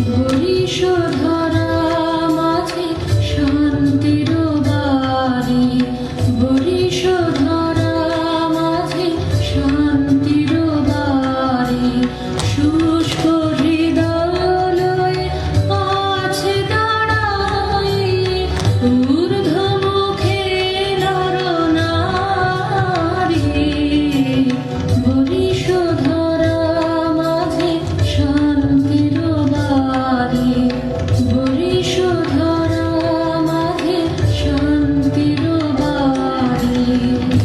Hari you.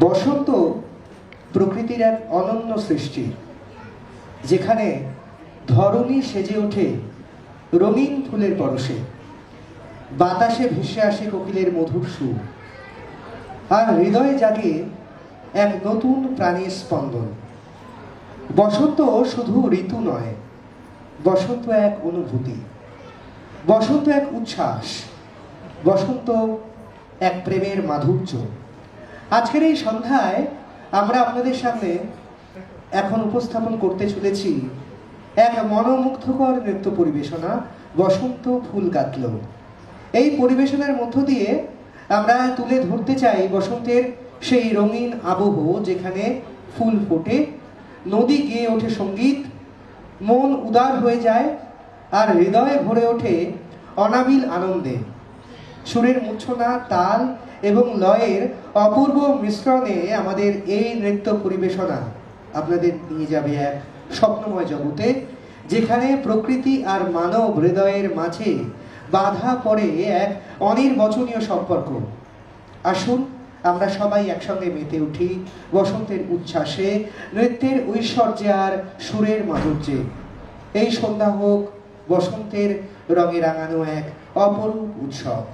বসন্ত প্রকৃতির এক অনন্য সৃষ্টি, যেখানে ধরণী সেজে ওঠে রঙিন ফুলের পরশে। বাতাসে ভেসে আসে কোকিলের মধুর সুর। আর হৃদয়ে জাগে এক নতুন প্রাণীর স্পন্দন। বসন্ত শুধু ঋতু নয়, বসন্ত এক অনুভূতি, বসন্ত এক উচ্ছ্বাস, বসন্ত এক প্রেমের মাধুর্য। আজকের এই সন্ধ্যায় আমরা আপনাদের সামনে এখন উপস্থাপন করতে চলেছি এক মনোমুগ্ধকর নৃত্য পরিবেশনা, বসন্ত ফুল কাতল এই পরিবেশনার মধ্য দিয়ে আমরা তুলে ধরতে চাই বসন্তের সেই রঙিন আবহ যেখানে ফুল ফোটে, নদী গেয়ে ওঠে সংগীত, মন উদার হয়ে যায় আর হৃদয়ে ভরে ওঠে অনাবিল আনন্দে। সুরের মূর্ছনা তাল এবং লয়ের অপূর্ব মিশ্রণে আমাদের এই নৃত্য পরিবেশনা আপনাদের নিয়ে যাবে এক স্বপ্নময় জগতে, যেখানে প্রকৃতি আর মানব হৃদয়ের মাঝে বাধা পড়ে এক অনির্বচনীয় সম্পর্ক। আসুন, আমরা সবাই একসঙ্গে মেতে উঠি বসন্তের উচ্ছ্বাসে, নৃত্যের ঐশ্বর্যে আর সুরের মাধুর্যে। এই সন্ধ্যা হোক বসন্তের রঙে রাঙানো এক অপরূপ উৎসব।